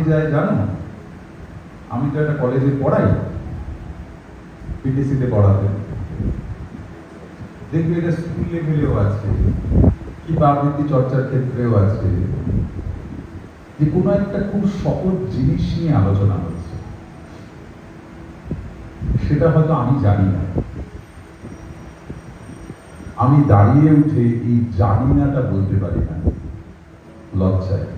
আটকে যায়, জানো? আমি তো একটা কলেজে পড়াই পিটিসিতে পড়াতে। দেখবে এটা স্কুল লেভেলেও আছে, কি আবৃত্তি চর্চার ক্ষেত্রেও আছে। যে কোনো একটা খুব সহজ জিনিস নিয়ে আলোচনা হচ্ছে। সেটা হয়তো আমি জানি না। আমি দাঁড়িয়ে উঠে এই জানি নাটা বলতে পারি না, লজ্জায়।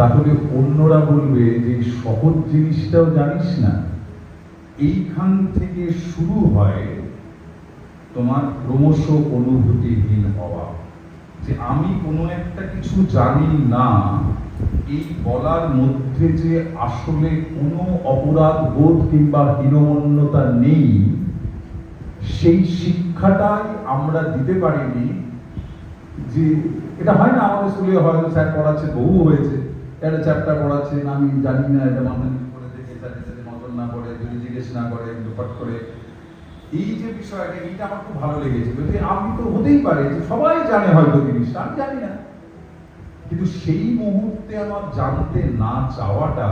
তাহলে অন্যরা বলবে যে সহজ জিনিসটাও জানিস না? এইখান থেকে শুরু হয় তোমার ক্রমশ অনুভূতিহীন হওয়া। যে আমি কোনো একটা কিছু জানি না, এই বলার মধ্যে যে আসলে কোনো অপরাধ বোধ কিংবা হীনমন্যতা নেই, সেই শিক্ষাটাই আমরা দিতে পারিনি যে এটা হয় না, আমাদের স্কুলে হয়তো স্যার পড়াচ্ছে বহু হয়েছে। একটা চ্যাপ্টার পড়াচ্ছেন আমি জানি না এটা মাথা নিচু করে দেখে স্যারের সাথে নজর না করে, যদি জিজ্ঞেস না করে দুপাট করে। এই যে বিষয়টা, এইটা আমার খুব ভালো লেগেছিল যে আমি তো হতেই পারে যে সবাই জানে হয়তো জিনিসটা, আমি জানি না। কিন্তু সেই মুহূর্তে আমার জানতে না চাওয়াটা,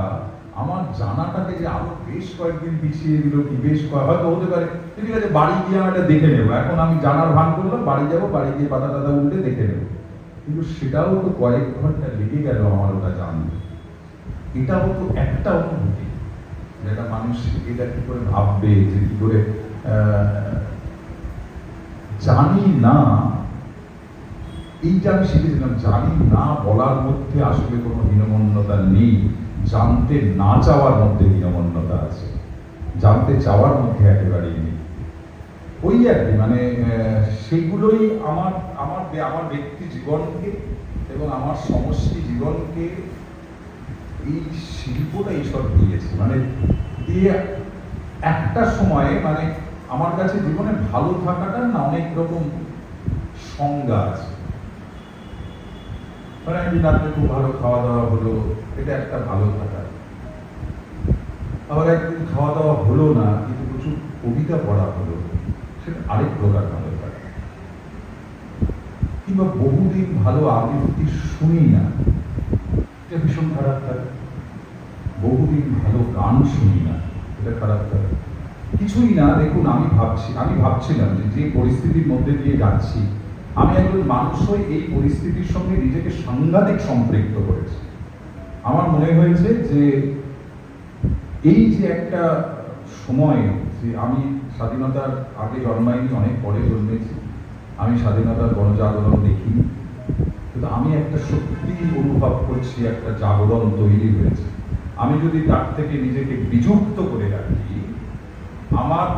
আমার জানাটাকে যে আরও বেশ কয়েকদিন পিছিয়ে দিল কি, বেশ কয় হয়তো হতে পারে। ঠিক আছে, বাড়ি গিয়ে আমি এটা দেখে নেব। এখন আমি জানার ভান করলাম, বাড়ি যাব, বাড়ি গিয়ে পাতা টাতা উল্টে দেখে নেব। কিন্তু সেটাও তো কয়েক ঘণ্টা লেগে গেল আমার ওটা জানতে। এটাও তো একটা অনুভূতি, যেটা মানুষ এটা কি করে ভাববে, যে কি করে জানি না। এইটা আমি শিখেছিলাম জানি না বলার মধ্যে আসলে কোনো হীনমন্যতা নেই। জানতে না চাওয়ার মধ্যে হীনমন্যতা আছে। জানতে চাওয়ার মধ্যে একেবারেই নেই। ওই আর কি মানে সেগুলোই আমার আমার আমার ব্যক্তি জীবনকে এবং আমার সমষ্টি জীবনকে এই শিল্পটা ঈশ্বর দিয়েছে। মানে দিয়ে একটা সময়ে মানে আমার কাছে জীবনে ভালো থাকাটা না অনেক রকম সংজ্ঞা আছে। মানে একদিন রাত্রে খুব ভালো খাওয়া দাওয়া হলো, এটা একটা ভালো থাকা আবার একদিন খাওয়া দাওয়া হলো না, কিন্তু প্রচুর কবিতা পড়া হলো। সেটা আরেক প্রকার ভালো কিংবা বহুদিন ভালো আবৃত্তি শুনি না, এটা ভীষণ খারাপ বহুদিন ভালো গান শুনি না, এটা খারাপ কিছুই না, দেখুন, আমি ভাবছি, আমি ভাবছিলাম যে যে পরিস্থিতির মধ্যে দিয়ে যাচ্ছি, আমি একজন মানুষ হয়ে এই পরিস্থিতির সঙ্গে নিজেকে সাংঘাতিক সম্পৃক্ত করেছি। আমার মনে হয়েছে যে এই যে একটা সময় যে আমি স্বাধীনতার আগে জন্মাইনি, অনেক পরে জন্মেছি। আমি স্বাধীনতার গণজাগরণ দেখি কিন্তু আমি একটা সত্যি অনুভব করছি, একটা জাগরণ তৈরি হয়েছে। আমি যদি তার থেকে নিজেকে বিযুক্ত করে রাখি, আমার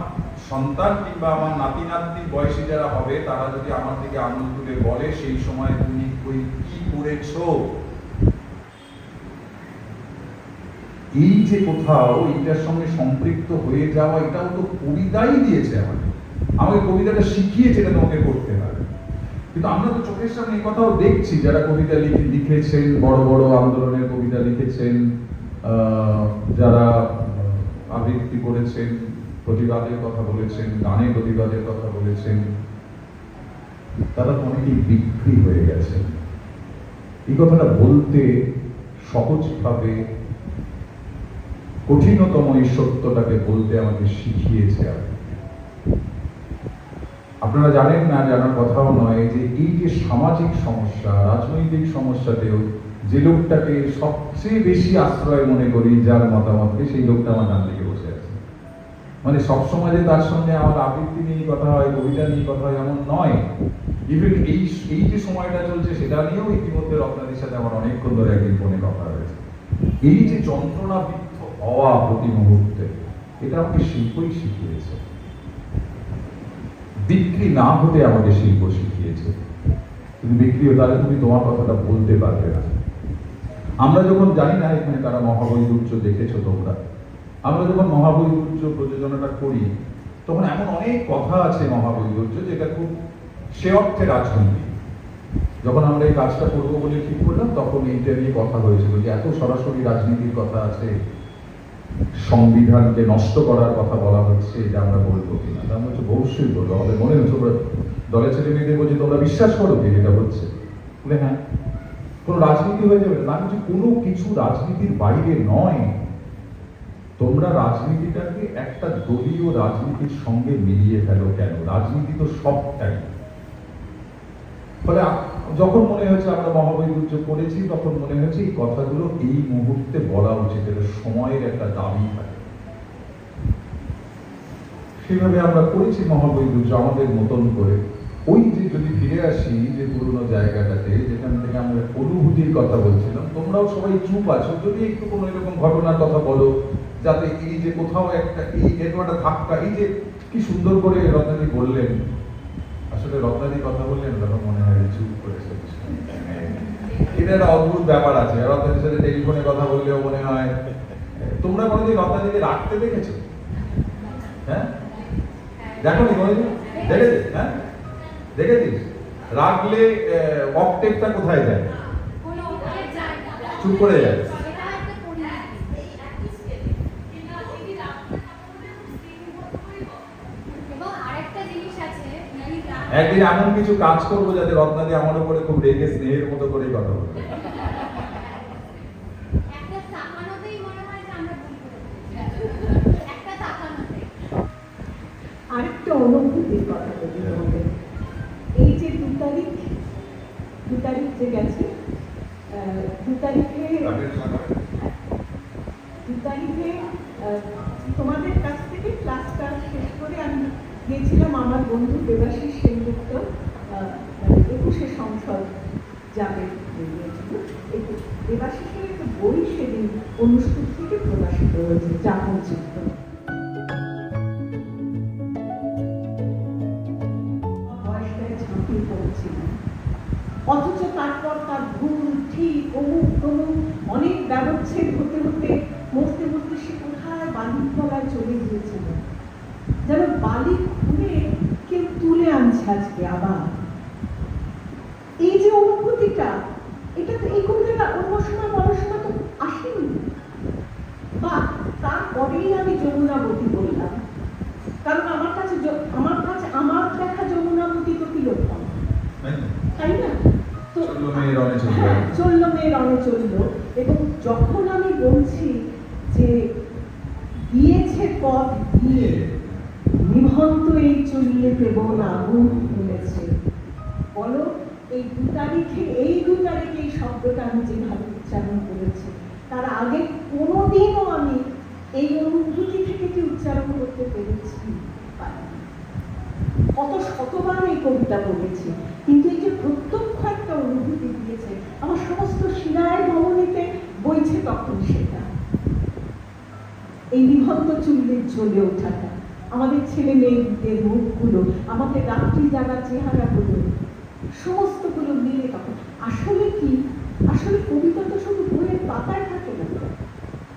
সন্তান কিংবা আমার নাতি নাতনির বয়সী যারা হবে, তারা যদি আমার দিকে আঙুল তুলে বলে, সেই সময় তুমি কই কি করেছ? এই যে কোথাও এইটার সঙ্গে সম্পৃক্ত হয়ে যাওয়া, এটাও তো কবিতাই দিয়েছে আমাকে। আমাকে কবিতাটা শিখিয়েছে এটা তোমাকে করতে হবে। কিন্তু আমরা তো চোখের সামনে এই কথাও দেখছি, যারা কবিতা লিখে, লিখেছেন, বড় বড় আন্দোলনের কবিতা লিখেছেন যারা আবৃত্তি করেছেন, প্রতিবাদের কথা বলেছেন, গানে প্রতিবাদের কথা বলেছেন, তারা তো অনেকেই বিক্রি হয়ে গেছে এই কথাটা বলতে সহজভাবে কঠিনতম এই সত্যটাকে বলতে আমাকে শিখিয়েছে আর আপনারা জানেন না জানার কথাও নয় যে এই যে সামাজিক সমস্যা, রাজনৈতিক সমস্যাতেও যে লোকটাকে সবচেয়ে বেশি আশ্রয় মনে করি, যার মতামতকে সেই লোকটা আমার ডান দিকে বসে আছে। মানে সবসময় যে তার সঙ্গে আমার আবৃত্তি নিয়ে কথা হয়, কবিতা নিয়ে কথা হয়, এমন নয়। ইভেন এই এই যে সময়টা চলছে, সেটা নিয়েও ইতিমধ্যে রত্নাদির সাথে আমার অনেকক্ষণ ধরে একদিন ফোনে কথা হয়েছে। এই যে যন্ত্রণাবিদ্ধ হওয়া প্রতি মুহূর্তে, এটা আমাকে শিল্পই শিখিয়েছে বিক্রি না হতে আমাকে শিল্প শিখিয়েছে। তুমি বিক্রি হো তাহলে তুমি তোমার কথাটা বলতে পারবে না। আমরা যখন জানি না এখানে তারা মহাবৈদুর্য দেখেছ তোমরা, আমরা যখন মহাবৈদুর্য প্রযোজনাটা করি, তখন এমন অনেক কথা আছে মহাবৈদুর্য যেটা খুব, সে অর্থে রাজনীতি যখন আমরা এই কাজটা করব বলে ঠিক করলাম, তখন এইটা নিয়ে কথা হয়েছিল যে এত সরাসরি রাজনীতির কথা আছে সংবিধানকে নষ্ট করার কথা বলা হচ্ছে, এটা আমরা বলব কিনা? আমরা হচ্ছে অবশ্যই বলব। আমাদের মনে হচ্ছে দলের ছেলে মেয়েদের বলছে তোমরা বিশ্বাস করো কি এটা হচ্ছে। বলে হ্যাঁ কোনো রাজনীতি হয়ে যাবে না। আমি বলছি কোনো কিছু রাজনীতির বাইরে নয়। তোমরা রাজনীতিটাকে একটা দলীয় রাজনীতির সঙ্গে মিলিয়ে ফেলো কেন? রাজনীতি তো সবটাই ফলে যখন মনে হয়েছে আমরা মহাবৈদুর্য করেছি তখন মনে হয়েছে এই কথাগুলো এই মুহূর্তে বলা উচিত, এটা সময়ের একটা দাবি থাকে। সেভাবে আমরা করেছি মহাবৈদুর্য আমাদের মতন করে। ওই যে যদি ফিরে আসি, যে পুরোনো জায়গাটাতে, যেখান থেকে আমরা অনুভূতির কথা বলছিলাম, তোমরাও সবাই চুপ আছো, যদি একটু কোনো এরকম ঘটনার কথা বলো, যাতে এই যে কোথাও একটা, এই এরকম ধাক্কা, এই যে কি সুন্দর করে রত্নাদি বললেন আসলে রত্নাদি কথা বললেন তখন মনে হয় চুপ করে এটা একটা অদ্ভুত ব্যাপার আছে। সাথে টেলিফোনে কথা বললেও মনে হয়, তোমরা কোনোদিন রত্নাদিকে রাখতে দেখেছ? হ্যাঁ? দেখো নি দেখেছিস? হ্যাঁ? দেখেছিস? রাখলে অকটেকটা কোথায় যায়? চুপ করে যায়। একদিন এমন কিছু কাজ করব যাতে রত্নাদি আমার উপরে খুব রেগে স্নেহের মতো করে কথা বলবে একটা তাকানোতেই মনে হয় যে আমরা ভুল করেছি। একটা তাকানোতে আরেকটা অনুভূতির কথা বলি তোমাদের এই যে দু তারিখ দু তারিখ যে গেছে আহ, দু তারিখে দু তারিখে তোমাদের কাছ থেকে ক্লাসটা শেষ গিয়েছিলাম আমার বন্ধু দেবাশিস সেনগুপ্ত মানে একুশে সংসদ যাবে দেবাশিসের একটা বই সেদিন অনুষ্ঠিত থেকে প্রকাশিত হয়েছে যাপন চিত্র অথচ তারপর তার ভুল, ঠিক অমুক তমুক অনেক ব্যবচ্ছেদ হতে হতে মরতে মরতে সে কোথায় বালির তলায় চলে গিয়েছিল যেন বালি খুলে কেউ তুলে আনছে আজকে আবার এই যে অনুভূতিটা এটা তো এই কবিতাটা অন্য সময় বলার সময় তো আসেনি বা তারপরেই আমি যমুনাবতী বললাম কারণ আমার কাছে য- আমার কাছে আমার দেখা যমুনাবতী তো তিলোত্তম তাই না তো চলল মেয়ে রণে চলল। হ্যাঁ, চলল চলল এবং যখন আমি বলছি যে দিয়েছে পথ দিয়ে নিভন্ত এই চলিয়েতে বোন আগুন তুলেছে বলো, এই দু তারিখে, এই দু তারিখে এই শব্দটা আমি যেভাবে উচ্চারণ করেছি, তার আগে কোনোদিনও আমি এই অনুভূতি থেকে কি উচ্চারণ করতে পেরেছি? কত শতবার এই কবিতা বলেছি কিন্তু দিয়েছে আমার সমস্ত শিরায় ভবনীতে বইছে তখন সেটা। এই নিহত চুল্লির জ্বলে ওঠাটা। আমাদের ছেলে মেয়েদের মুখগুলো আমাদের রাত্রি জাগা চেহারাগুলো সমস্তগুলো মিলে তখন। আসলে কি? আসলে কবিতা তো শুধু বইয়ের পাতায় থাকে না।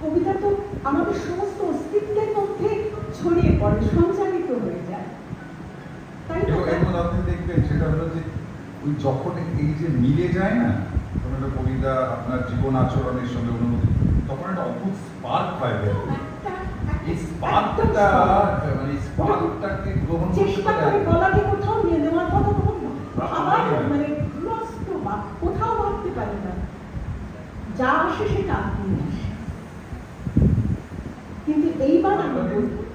কবিতা তো আমাদের সমস্ত অস্তিত্বের মধ্যে ছড়িয়ে পড়ে সঞ্চালিত হয়ে যায়। তাই না? দেখবেন সেটা হলো যে ওই যখন এই যে মিলে যায় না কোনো একটা কবিতা আপনার জীবন আচরণের সঙ্গে অনুভূতি তখন একটা অদ্ভুত স্পার্ক হয় বের এই স্পার্কটা মানে স্পার্কটাকে গ্রহণ চেষ্টা করে গলাকে কোথাও নিয়ে নেওয়ার কথা তখন আবার মানে বা কোথাও ভাবতে পারি না। যা আসে সেটা আপনি আসে। কিন্তু এইবার আমি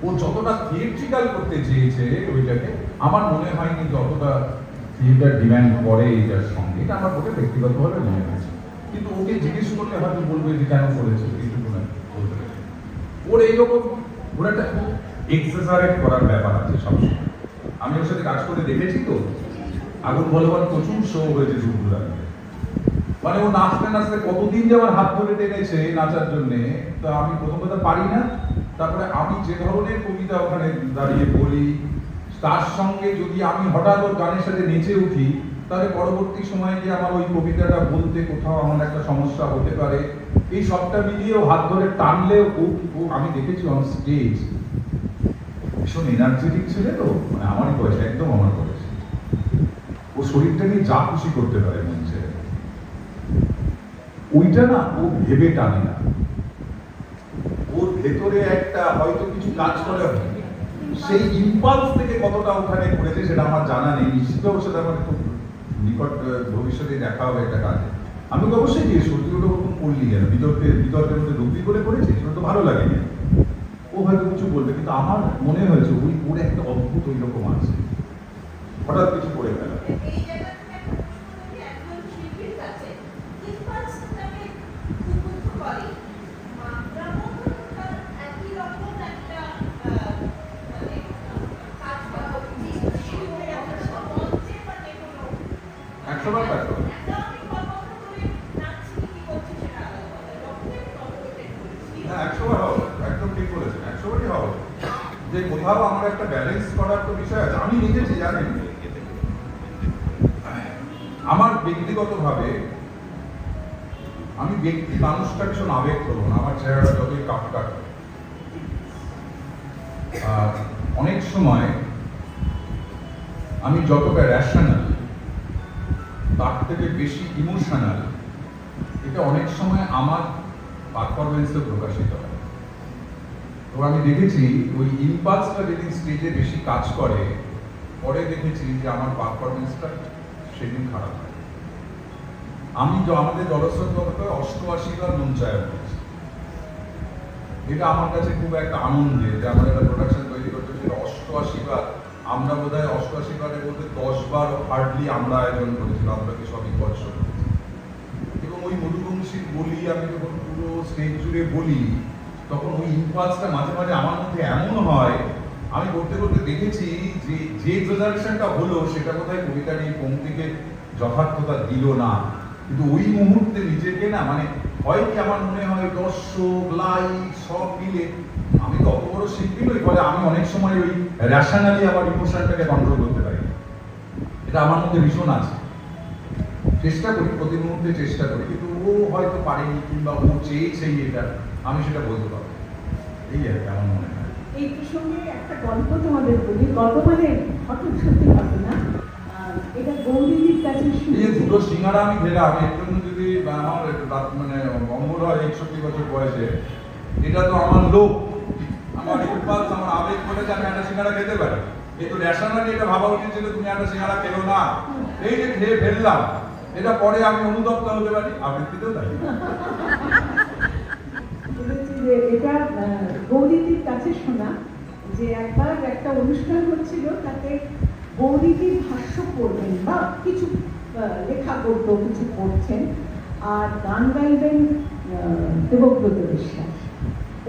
ও যতটা থিয়েট্রিক্যাল করতে চেয়েছে ওইটাকে আমার মনে হয়নি যতটা থিয়েটার ডিমান্ড করে এইটার সঙ্গে। এটা আমার ওকে ব্যক্তিগতভাবে মনে হয়েছে কিন্তু ওকে জিজ্ঞেস করলে হয়তো বলবে যে কেন করেছে এইটুকু না বলতে পারে। ওর এইরকম ওর একটা এক্সেসারেট করার ব্যাপার আছে সবসময়। আমি ওর সাথে কাজ করে দেখেছি তো। আগুন বলবার প্রচুর শো হয়েছে ঝুঁকুরা মানে ও নাচতে নাচতে কতদিন যে আমার হাত ধরে টেনেছে নাচার জন্য তো আমি প্রথম কথা পারি না। তারপরে আমি যে ধরনের কবিতা ওখানে দাঁড়িয়ে বলি তার সঙ্গে যদি আমি হঠাৎ ওর গানের সাথে নেচে উঠি, তাহলে পরবর্তী সময়ে গিয়ে আমার ওই কবিতাটা বলতে কোথাও আমার একটা সমস্যা হতে পারে। এই সবটা মিলিয়ে হাত ধরে টানলে ও ও, আমি দেখেছি অন স্টেজ ভীষণ এনার্জেটিক ছেলে তো মানে আমারই বয়স, একদম আমার বয়স। ও শরীরটা নিয়ে যা খুশি করতে পারে ছেড়ে। ওইটা না ও ভেবে টানে না। ওর ভেতরে একটা হয়তো কিছু কাজ করে সেই ইম্পালস থেকে কতটা ওখানে করেছে সেটা আমার জানা নেই। নিশ্চিত সাথে আমার খুব নিকট ভবিষ্যতে দেখা হবে একটা কাজে। আমি তো অবশ্যই গিয়ে সত্যি ওটা ওরকম করলি কেন? বিতর্কের বিতর্কের মধ্যে ডুবি করে পড়েছে, সেটা তো ভালো লাগেনি। ও হয়তো কিছু বলবে, কিন্তু আমার মনে হয়েছে ওই ওর একটা অদ্ভুত ওই রকম আছে। হঠাৎ কিছু করে ফেলা এই জায়গা থেকে একটা প্রশ্ন করি একজন শিল্পীর কাছে ইম্পালসটাকে উদ্বুদ্ধ করে মাত্রা মতো তার একই রকম একটা আহ, মানে কাজ করা উচিত শিল্পে একটা মঞ্চে বা যে কোনো একশো বার কাজ করে। একটা আমি কল্পনা করে নাচছি কি করছি সেটা আলাদা কথা যখন আমি কল্পনা করছি হ্যাঁ একশো বার হবে একদম ঠিক বলেছেন একশো বারই হবে যে কোথাও আমার একটা ব্যালেন্স করার তো বিষয় আছে আমি লিখেছি জানেন আমার ব্যক্তিগতভাবে আমি ব্যক্তি মানুষটা ভীষণ আবেগ করব না আমার চেহারাটা যতই কাট কাট আর অনেক সময় আমি যতটা র্যাশনাল তার থেকে বেশি ইমোশনাল এটা অনেক সময় আমার পারফরমেন্সে প্রকাশিত হয়। তো আমি দেখেছি, ওই ইম্পালসটা যেদিন স্টেজে বেশি কাজ করে, পরে দেখেছি যে আমার পারফরমেন্সটা সেদিন খারাপ হয়। আমি আমাদের জলস্রোত অষ্টআশি বার মঞ্চায়ন করেছি এটা আমার কাছে খুব একটা আনন্দের যে আমরা একটা প্রোডাকশন তৈরি করতে সেটা অষ্টআশি বার আমরা বোধ হয় অষ্টআশি বারের মধ্যে দশ বার হার্ডলি আমরা আয়োজন করেছিলাম আপনাকে সবই করেছি এবং ওই মধুবংশীর বলি, আমি যখন পুরো স্টেজ জুড়ে বলি, তখন ওই ইম্পালসটা মাঝে মাঝে আমার মধ্যে এমন হয়, আমি করতে করতে দেখেছি যে যে প্রেজারেশনটা হলো, সেটা কোথায় কবিতার এই পঙ্ক্তিকে যথার্থতা দিল না। কিন্তু ওই মুহূর্তে নিজেকে না মানে হয় কি আমার মনে হয় দর্শক লাইট সব মিলে আমি তো অত বড় শিল্পী নই ফলে আমি অনেক সময় ওই র্যাশনালি আমার ইমোশনটাকে কন্ট্রোল করতে পারি। এটা আমার মধ্যে ভীষণ আছে। চেষ্টা করি প্রতি মুহূর্তে চেষ্টা করি কিন্তু ও হয়তো পারেনি কিংবা ও চেয়েছেই এটা আমি সেটা বলতে পারব এই আর কি আমার মনে হয়। এই প্রসঙ্গে একটা গল্প তোমাদের বলি। গল্প মানে ঘটন সত্যি ঘটনা এটা গৌরীদির কাছে এই দুটো সিঙ্গারা আমি খেলাম এর জন্য যদি আমার মানে অম্বল হয় একষট্টি বছর বয়সে এটা তো আমার লোক আমার ইম্পালস আমার আবেগ বলেছে আমি একটা সিঙ্গারা খেতে পারি। কিন্তু এটা ভাবা উচিত তুমি একটা সিঙ্গারা খেলো না। এই যে খেয়ে ফেললাম, এটা পরে আমি হতে পারি? তাই। এটা গৌরীদির কাছে শোনা যে একবার একটা অনুষ্ঠান হচ্ছিল, তাতে গৌরীদির ভাষ্য করবেন বা কিছু লেখা করতো, কিছু করছেন, আর গান গাইবেন দেবব্রত বিশ্বাস।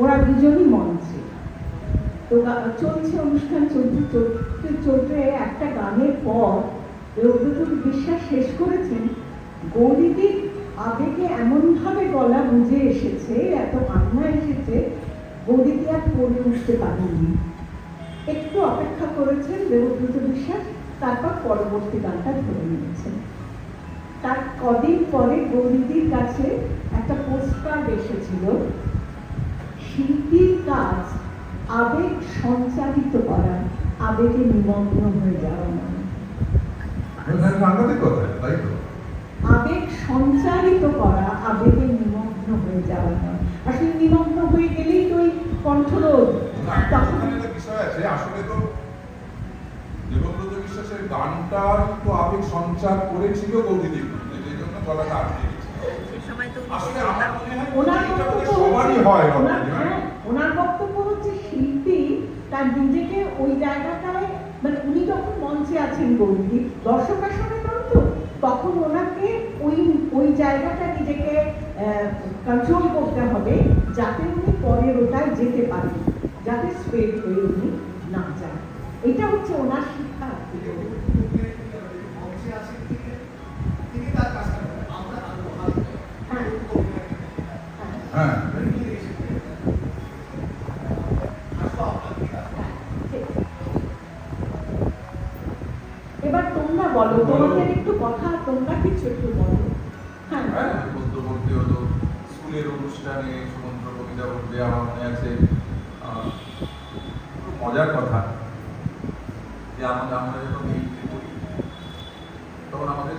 ওরা দুজনই মঞ্চে। তো চলছে অনুষ্ঠান চলতে চলতে চলতে একটা গানের পর দেবব্রত বিশ্বাস শেষ করেছেন গৌরীদির আবেগে এমনভাবে গলা বুঝে এসেছে, এত কান্না এসেছে গৌরীদি আর পড়ে উঠতে পারেননি। একটু অপেক্ষা করেছেন দেবব্রত বিশ্বাস, তারপর পরবর্তী গানটা ধরে নিয়েছেন। তার কদিন পরে গৌরীদির কাছে একটা পোস্ট কার্ড এসেছিল, শিল্পীর কাজ আবেগ সঞ্চারিত করা আবেগে নিমগ্ন হয়ে যাওয়া। নয় আবেগ সঞ্চারিত করা আবেগে নিমগ্ন হয়ে যাওয়া নয়। আসলে নিমগ্ন হয়ে গেলেই তো ওই কণ্ঠরোধ। তখন বিষয় আছে আসলে তো দেবব্রত বিশ্বাসের গানটা তো আবেগ সঞ্চার করেছিল গৌরীদেব যে জন্য গলাটা আটকে গেছে। আসলে আমার মনে হয় সবারই হয় ওনার- বক্তব্য হচ্ছে শিল্পী তার নিজেকে ওই জায়গাটায় মানে উনি যখন মঞ্চে আছেন গৌরী দর্শক আসনে তো তখন ওনাকে ওই ওই জায়গাটা নিজেকে কন্ট্রোল করতে হবে যাতে উনি পরের ওটায় যেতে পারেন, যাতে স্প্রেড হয়ে উনি না যান এটা হচ্ছে ওনার শিক্ষা হ্যাঁ হ্যাঁ হ্যাঁ এবার তোমরা বলো তোমাদের একটু কথা তোমরা কিছু একটু বলো হ্যাঁ হ্যাঁ বলতে বলতে হলো স্কুলের অনুষ্ঠানে সমুদ্র কবিতা বলতে আমার মনে আছে আহ, খুব মজার কথা। যে আমাদের আমরা যখন হিন্দি পড়ি তখন আমাদের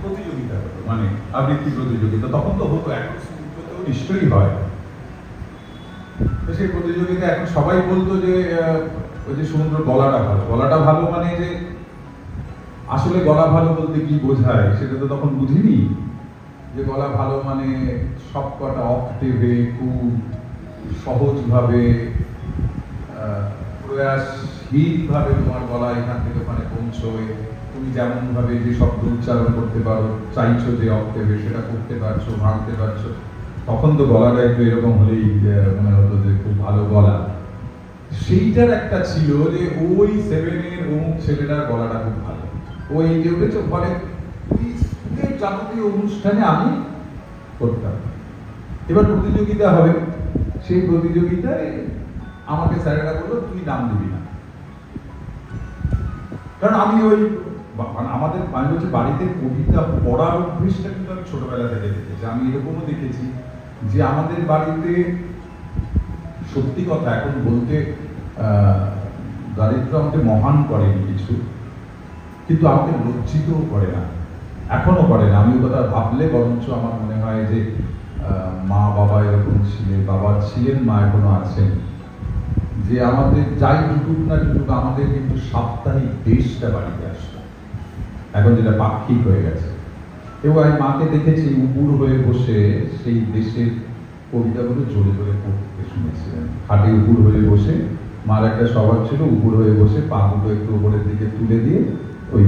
প্রতিযোগিতা হতো মানে আবৃত্তি প্রতিযোগিতা। তখন তো হতো, এখন স্কুলগুলোতেও নিশ্চয়ই হয়। তো সেই প্রতিযোগিতা এখন সবাই বলতো যে ওই যে সমুদ্র গলাটা ভালো। গলাটা ভালো মানে যে, আসলে গলা ভালো বলতে কি বোঝায়, সেটা তো তখন বুঝিনি। যে গলা ভালো মানে সব কটা অক্টেভে খুব সহজভাবে প্রয়াসহীনভাবে তোমার গলা এখান থেকে ওখানে পৌঁছয় তুমি যেমন ভাবে যে শব্দ উচ্চারণ করতে পারো, চাইছো যে অক্টেভে সেটা করতে পারছ, ভাঙতে পারছ, তখন তো গলাটা একটু এরকম হলেই মনে হতো যে খুব ভালো গলা। সেইটার একটা ছিল যে ওই সেভেনের অমুক ছেলেটার গলাটা খুব ভালো। ও এই যে উঠেছে ফলে ওই স্কুলের যাবতীয় অনুষ্ঠানে আমি করতাম। এবার প্রতিযোগিতা হবে। সেই প্রতিযোগিতায় আমাকে স্যারেরা বলল, তুই নাম দিবি না। কারণ আমি ওই মানে আমাদের, আমি বলছি বাড়িতে কবিতা পড়ার অভ্যেসটা কিন্তু আমি ছোটবেলা থেকে দেখেছি। আমি এরকমও দেখেছি যে আমাদের বাড়িতে সত্যি কথা, এখন বলতে দারিদ্র আমাকে মহান করেনি কিছু, কিন্তু আমাকে লজ্জিতও করে না। এখনও করে না। আমি কথা ভাবলে বরঞ্চ আমার মনে হয় যে মা বাবা এরকম ছিলেন, বাবা ছিলেন, মা এখনও আছেন। যে আমাদের যাই জুটুক না জুটুক আমাদের কিন্তু সাপ্তাহিক দেশটা বাড়িতে আসতো। এখন যেটা পাক্ষিক হয়ে গেছে। এবং আমি মাকে দেখেছি, উপুর হয়ে বসে সেই দেশের কবিতাগুলো জোরে জোরে পড়তে শুনেছিলেন। খাটে উপুর হয়ে বসে, মার একটা স্বভাব ছিল, উপুর হয়ে বসে পা দুটো একটু উপরের দিকে তুলে দিয়ে ওই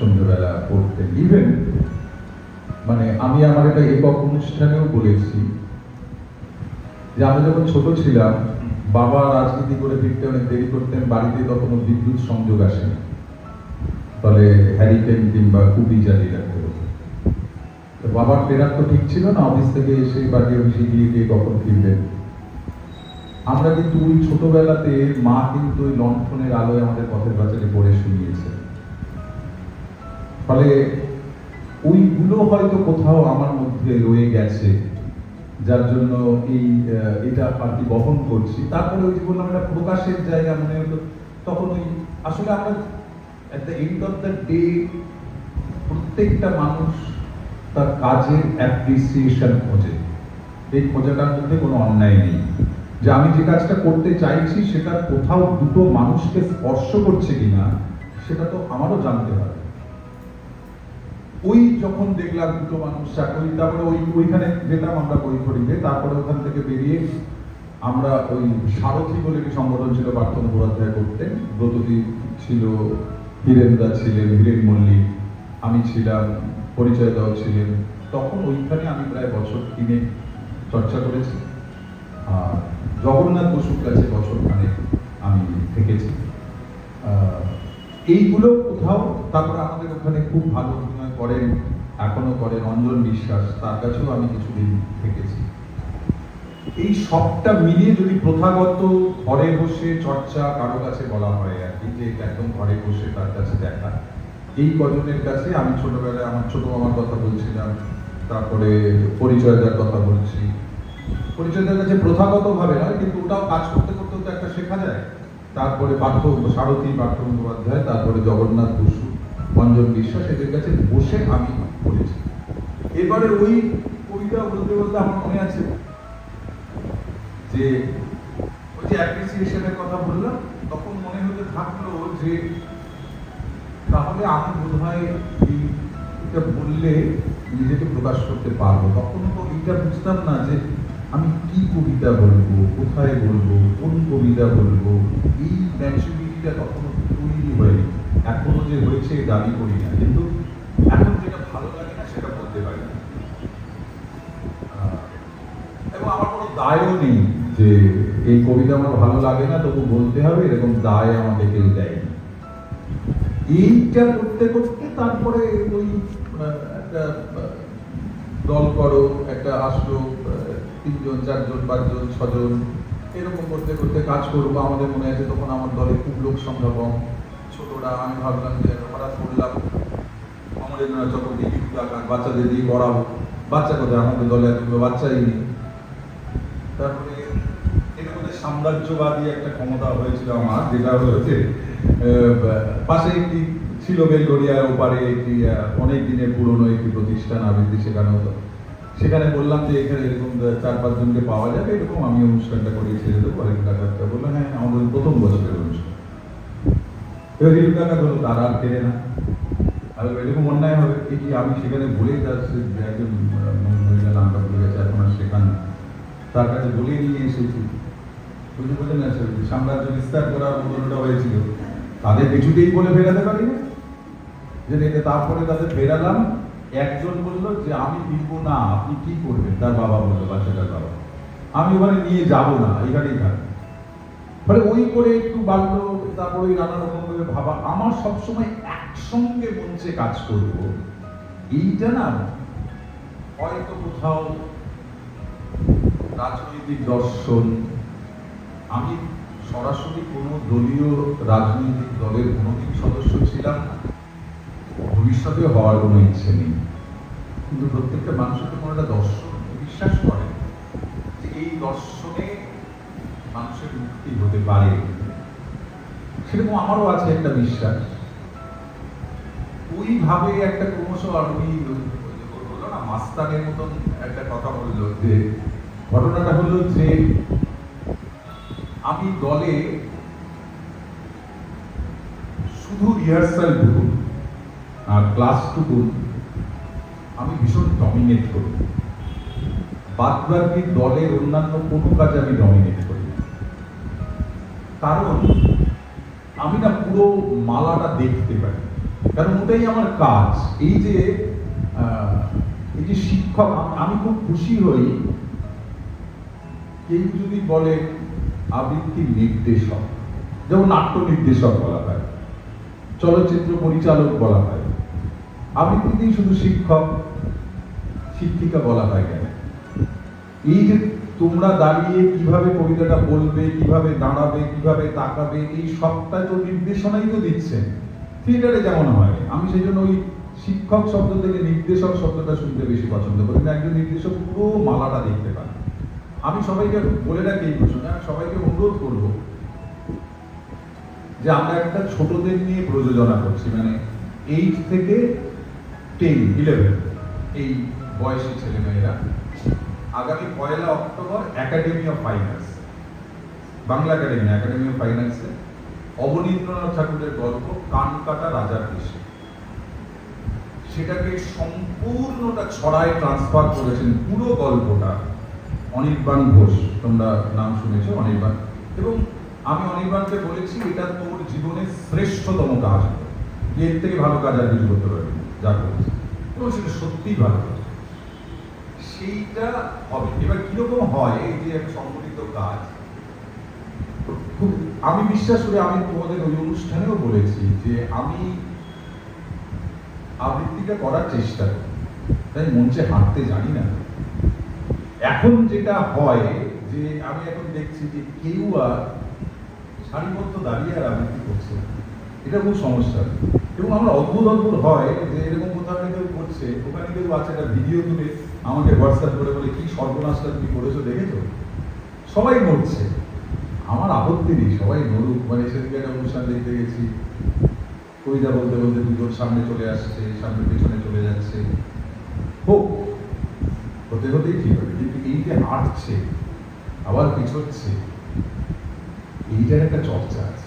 সন্ধ্যেবেলা পড়তেন ইভেন মানে আমি আমার একটা একক অনুষ্ঠানেও বলেছি যে আমি যখন ছোট ছিলাম বাবা রাজনীতি করে ফিরতে অনেক দেরি করতেন, বাড়িতে তখনও বিদ্যুৎ সংযোগ আসেনি ফলে হ্যারিকেন কিংবা কুপি জ্বালিয়ে রাখতে হতো। বাবার ফেরার তো ঠিক ছিল না, অফিস থেকে এসে বাড়ি অফিসে গিয়ে গিয়ে কখন ফিরবেন? আমরা কিন্তু ওই ছোটবেলাতে মা কিন্তু ওই লণ্ঠনের আলোয় আমাদের পথের বাজারে পড়ে শুনিয়েছে। ফলে ওইগুলো হয়তো কোথাও আমার মধ্যে রয়ে গেছে। যার জন্য এই এটা কি বহন করছি। তারপরে ওই যে বললাম, একটা প্রকাশের জায়গা মনে হতো তখন ওই, আসলে আমরা at the end of the day প্রত্যেকটা মানুষ তার কাজের অ্যাপ্রিসিয়েশন খোঁজে। এই খোঁজাটার মধ্যে কোনো অন্যায় নেই। যে আমি যে কাজটা করতে চাইছি, সেটা কোথাও দুটো মানুষকে স্পর্শ করছে কিনা, সেটা তো আমারও জানতে হবে। ওই যখন দেখলাম দুটো মানুষ চাকরি, তারপরে ওই, ওইখানে যেতাম আমরা বই কৈশোরীতে তারপরে ওখান থেকে বেরিয়ে আমরা ওই সারথী বলে একটি সংগঠন ছিল পার্থ মুখোপাধ্যায় করতেন ব্রতদী ছিল, হীরেনদা ছিলেন, হীরেন মল্লিক, আমি ছিলাম, পরিচয় দাও ছিলেন। তখন ওইখানে আমি প্রায় বছর তিনে চর্চা করেছি। আর জগন্নাথ বসুর কাছে বছর খানে আমি থেকেছি। এইগুলো কোথাও, তারপরে আমাদের ওখানে খুব ভালো করেন, এখনও করেন, অঞ্জন বিশ্বাস, তার কাছেও আমি কিছুদিন থেকেছি। এই সবটা মিলিয়ে যদি প্রথাগত ঘরে বসে চর্চা কারও কাছে বলা হয় আর কি, যে একদম ঘরে বসে তার কাছে দেখা, এই কজনের কাছে আমি ছোটবেলায় আমার ছোট মামার কথা বলছিলাম, তারপরে পরিচয়দার কথা বলছি। পরিচয়দার কাছে প্রথাগত ভাবে নয়, কিন্তু ওটাও কাজ করতে করতে তো একটা শেখা যায়। তারপরে পার্থ, সারথী পার্থ মুখোপাধ্যায়, তারপরে জগন্নাথ বসু অঞ্জন বিশ্বাস এদের কাছে বসে আমি পড়েছি এবারে ওই কবিতা বলতে বলতে আমার মনে আছে যে, ওই যে অ্যাপ্রিসিয়েশনের কথা বললাম, তখন মনে হতে থাকল যে, তাহলে আমি বোধ হয় এটা বললে নিজেকে প্রকাশ করতে পারব। তখন তো এইটা বুঝতাম না যে, আমি কি কবিতা বলব, কোথায় বলব, কোন কবিতা বলব, এই ম্যাচুরিটিটা তখনও তৈরি হয়নি। এখনও যে হয়েছে দাবি করি না। কিন্তু এখন যেটা ভালো লাগে না, সেটা বলতে পারি না। এবং আমার কোনো দায়ও নেই যে এই কবিতা আমার ভালো লাগে না, তবু বলতে হবে এরকম দায় আমাকে কেউ দেয়নি। এইটা করতে করতে তারপরে ওই একটা দল করো, একটা আসলো তিনজন, চারজন, পাঁচজন, ছজন এরকম করতে করতে কাজ করব, আমাদের মনে আছে তখন আমার দলে খুব লোক সংখ্যা কম ছোটরা, আমি ভাবলাম যে হঠাৎ করলাম অমরেন্দ্রনাথ চক্রবর্তী বাচ্চাদের দিয়ে করাবো বাচ্চা কোথায়? আমাদের দলে এতগুলো বাচ্চাই নেই। তারপরে এর মধ্যে সাম্রাজ্যবাদী একটা ক্ষমতা হয়েছিল আমার, যেটা হচ্ছে পাশে একটি ছিল বেলগড়িয়ার ওপারে একটি অনেক দিনের পুরনো একটি প্রতিষ্ঠান আবৃত্তি শেখানো হতো। সেখানে বললাম যে এখানে এরকম চার পাঁচ জনকে পাওয়া যাবে, এরকম আমি অনুষ্ঠানটা করিয়ে ছেড়ে দেবো। আরেক ডাক্তারটা বলল হ্যাঁ আমাদের প্রথম বছরের অনুষ্ঠান। এবার রিলু কাকা হলো তারা আর ফেরে না। আর এরকম অন্যায় হবে কি আমি সেখানে বলে যাচ্ছি যে একজন মহিলা নামটা ভুলে গেছে, এখন আর শেখান তার কাছে বলে নিয়ে এসেছি। বুঝতে পারছেন না, সে সাম্রাজ্য বিস্তার করার আন্দোলনটা হয়েছিল। তাদের কিছুতেই বলে ফেরাতে পারি না যে তারপরে তাদের ফেরালাম একজন বলল যে, আমি দিব না, আপনি কি করবেন? তার বাবা বলল, বাচ্চাটার বাবা, আমি ওখানে নিয়ে যাব না, এখানেই থাকব। ফলে ওই করে একটু বাড়লো, তারপরে ওই নানা রকম ভাবে ভাবা। আমার সবসময় একসঙ্গে মঞ্চে কাজ করব, এইটা না হয়তো কোথাও রাজনৈতিক দর্শন, আমি সরাসরি কোনো দলীয় রাজনৈতিক দলের কোনোদিন সদস্য ছিলাম না। ভবিষ্যতে হওয়ার কোনো ইচ্ছে নেই। কিন্তু প্রত্যেকটা মানুষের তো একটা দর্শন বিশ্বাস করে। যে এই দর্শনে মানুষের মুক্তি হতে পারে। সেরকম আমারও আছে একটা বিশ্বাস। ওইভাবে একটা ক্রমশ আমি বলল না, মাস্তানের মতন একটা কথা বলল যে, ঘটনাটা হলো যে, আমি দলে শুধু রিহার্সালটুকু আর ক্লাসটুকু আমি ভীষণ ডমিনেট করি। বাদ বাকি দলের অন্যান্য কোনো কাজে আমি ডমিনেট করি কারণ আমি না পুরো মালাটা দেখতে পারি কারণ ওটাই আমার কাজ। এই যে এই যে শিক্ষক আমি খুব খুশি হই। কেউ যদি বলে আবৃত্তি নির্দেশক, যেমন নাট্য নির্দেশক বলা হয়, চলচ্চিত্র পরিচালক বলা হয় আবৃত্তিতেই শুধু শিক্ষক, শিক্ষিকা বলা হয় কেন? এই যে তোমরা দাঁড়িয়ে কীভাবে কবিতাটা বলবে, কীভাবে দাঁড়াবে, কীভাবে তাকাবে, এই সবটা তো নির্দেশনাই তো দিচ্ছে। থিয়েটারে যেমন হয়, আমি সেই জন্য ওই শিক্ষক শব্দ থেকে নির্দেশক শব্দটা শুনতে বেশি পছন্দ করি। একজন নির্দেশক, পুরো মালাটা দেখতে পান আমি সবাইকে বলে রাখি এই প্রশ্নে সবাইকে অনুরোধ করব যে আমরা একটা ছোটদের নিয়ে প্রযোজনা করছি। মানে এইট থেকে টেন ইলেভেন এই বয়সী ছেলেমেয়েরা আগামী পয়লা October Academy of Finance Bangla Academy Academy of ফাইন্যান্সে অবনীন্দ্রনাথ ঠাকুরের গল্প কান কাটা রাজার দেশে সেটাকে সম্পূর্ণটা ছড়ায় ট্রান্সফার করেছেন পুরো গল্পটা অনির্বাণ ঘোষ। তোমরা নাম শুনেছো অনির্বাণ। এবং আমি অনির্বাণকে বলেছি, এটা তোর জীবনের শ্রেষ্ঠতম কাজ। এর থেকে ভালো কাজ আর কিছু করতে পারবি না, এবং সেটা সত্যিই ভালো সেইটা হবে। এবার কীরকম হয় এই যে এক সংগঠিত কাজ? খুব আমি বিশ্বাস করি আমি তোমাদের ওই অনুষ্ঠানেও বলেছি যে আমি আবৃত্তিটা করার চেষ্টা করি। তাই মঞ্চে হাঁটতে জানি না। এখন যেটা হয় যে আমি এখন দেখছি যে কেউ আর সারিবদ্ধ দাঁড়িয়ে আর আবৃত্তি করছে এটা খুব সমস্যা। এবং আমরা অদ্ভুত অদ্ভুত হয় যে এরকম কোথাও কেউ করছে। ওখানে কেউ একটা ভিডিও তুলে আমাকে হোয়াটসঅ্যাপ করে বলে, কি সর্বনাশটা তুমি করেছ, দেখেছ? সবাই নড়ছে আমার আপত্তি নেই, সবাই নড়ুক মানে সেদিকে একটা অনুষ্ঠান দেখতে গেছি। কবিতা বলতে বলতে দুজন সামনে চলে আসছে, সামনে পেছনে চলে যাচ্ছে। হোক, হতে হতেই ঠিক হবে, কিন্তু এই যে হাঁটছে, আবার পিছোচ্ছে, এইটার একটা চর্চা আছে।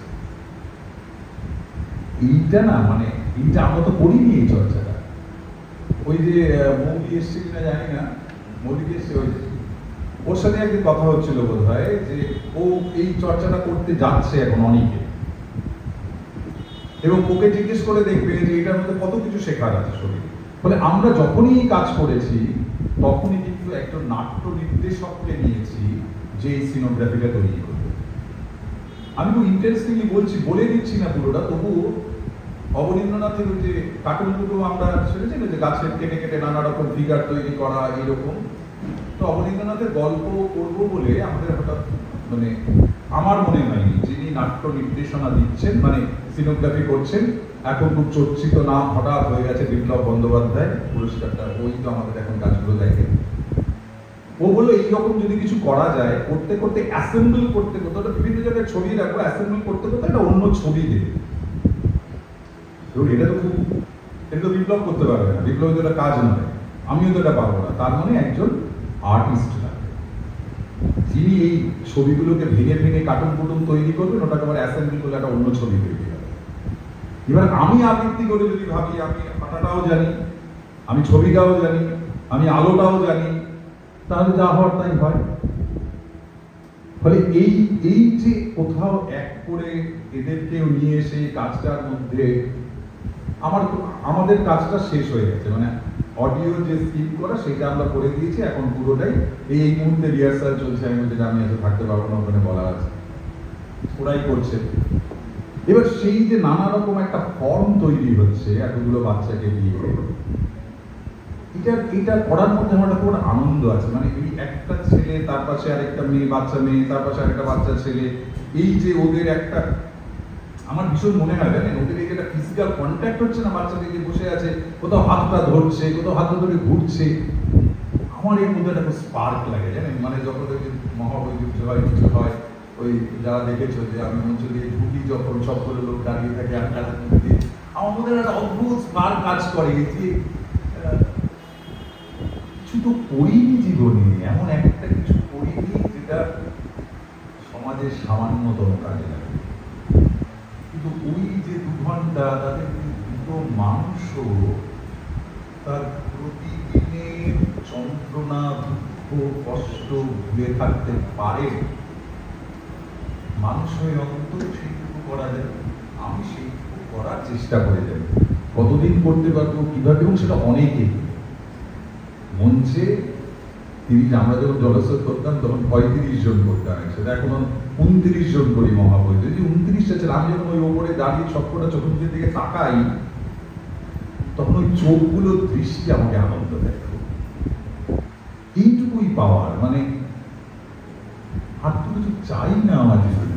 এইটা না মানে এইটা আমরা তো করিনি এই চর্চাটা। ওই যে মৌলি এসছে কিনা জানি না। মৌলিক এসছে, ওই ওর সাথে একদিন কথা হচ্ছিল বোধ হয় যে ও এই চর্চাটা করতে যাচ্ছে এখন অনেকে। এবং ওকে জিজ্ঞেস করে দেখবে যে এটার মধ্যে কত কিছু শেখার আছে শরীরে। ফলে আমরা যখনই এই কাজ করেছি, তখনই কিন্তু একজন নাট্য নির্দেশককে নিয়েছি যে এই সিনোগ্রাফিটা তৈরি করবে। আমি খুব ইন্টারেস্টিংলি বলছি, বলে দিচ্ছি না পুরোটা তবু অবনীন্দ্রনাথের যে কার্টুনগুলো আমরা না যে গাছের কেটে কেটে নানা রকম ফিগার তৈরি করা এরকম তো অবনীন্দ্রনাথের গল্প করব বলে আমাদের হঠাৎ মানে আমার মনে হয়নি যিনি নাট্য নির্দেশনা দিচ্ছেন মানে সিনোগ্রাফি করছেন, এখন খুব চর্চিত নাম হঠাৎ হয়ে গেছে বিপ্লব বন্দ্যোপাধ্যায় পুরস্কারটা। ওই তো আমাদের এখন কাজগুলো দেখে। ও বলল, এইরকম যদি কিছু করা যায়, করতে করতে অ্যাসেম্বল করতে করতে, ওটা বিভিন্ন জায়গায় ছবি রাখব অ্যাসেম্বল করতে করতে একটা অন্য ছবি দেবে। ধরুন, এটা তো খুব এটা তো বিপ্লব করতে পারবে না। বিপ্লব তো এটা কাজ নয়। আমিও তো এটা পারব না। তার মানে একজন আর্টিস্ট লাগবে যিনি এই ছবিগুলোকে ভেঙে ভেঙে কার্টুন কুটুন তৈরি করবেন, ওটাকে আবার অ্যাসেম্বল করলে একটা অন্য ছবি তৈরি হবে। এবার আমি আবৃত্তি করে যদি ভাবি, আমি হাঁটাটাও জানি, আমি ছবিটাও জানি, আমি আলোটাও জানি, তাহলে যা হওয়ার তাই হয়। ফলে এই এই যে কোথাও এক করে এদেরকেও নিয়ে এসে কাজটার মধ্যে আমার আমাদের কাজটা শেষ হয়ে গেছে। মানে অডিও যে স্কিপ করা, সেটা আমরা করে দিয়েছি। এখন পুরোটাই এই এই মুহূর্তে রিহার্সাল চলছে। আমি বলছি, আমি এসে থাকতে পারব না, ওখানে বলা আছে। ওরাই করছে। এবার সেই যে নানা রকম একটা ফর্ম তৈরি হচ্ছে, এতগুলো বাচ্চাকে দিয়ে, এটা এটা করার মধ্যে আমার একটা খুব আনন্দ আছে। মানে এই একটা ছেলে, তার পাশে আরেকটা মেয়ে, বাচ্চা মেয়ে, তার পাশে আরেকটা বাচ্চা ছেলে, এই যে ওদের একটা আমার ভীষণ মনে হয়, জানেন? ওদের একটা ফিজিক্যাল কন্ট্যাক্ট হচ্ছে না, বাচ্চাদের যে বসে আছে, কোথাও হাতটা ধরছে, কোথাও হাতটা ধরে ঘুরছে, আমার এর মধ্যে একটা স্পার্ক লাগে, জানেন? মানে যখন ওই যে মহাবৈদ্য হয় কিছু হয়, ওই যারা দেখেছ যে আমি মঞ্চ দিয়ে ঢুকি যখন সবগুলো লোক দাঁড়িয়ে থাকে আমি তাদের মধ্যে আমার মধ্যে একটা অদ্ভুত স্পার্ক কাজ করে যে কিছু তো করিনি জীবনে, এমন একটা কিছু করিনি যেটা সমাজের সামান্যতম কাজে লাগে। কিন্তু ওই যে দু ঘণ্টা তাদের দুটো মাংস, তার প্রতিদিনের যন্ত্রণা, দুঃখ, কষ্ট ভুলে থাকতে পারে। মানুষ হয়ে অন্তত সেইটুকু করা যায়। আমি সেইটুকু করার চেষ্টা করে যাই। কতদিন করতে পারব, কীভাবে এবং সেটা অনেকে। মঞ্চে তিরিশ আমরা যখন জলস্রোত করতাম, তখন পঁয়ত্রিশ জন করতাম সেটা এখন উনত্রিশ জন করি মহাবৈদ্য যদি উনত্রিশটা ছিল, আমি যখন ওই ওপরে দাঁড়িয়ে সবকটা চোখের দিকে তাকাই, তখন ওই চোখগুলোর দৃষ্টি আমাকে আনন্দ দেয়। এইটুকুই পাওয়ার। মানে আর তো কিছু চাই না আমার জীবনে।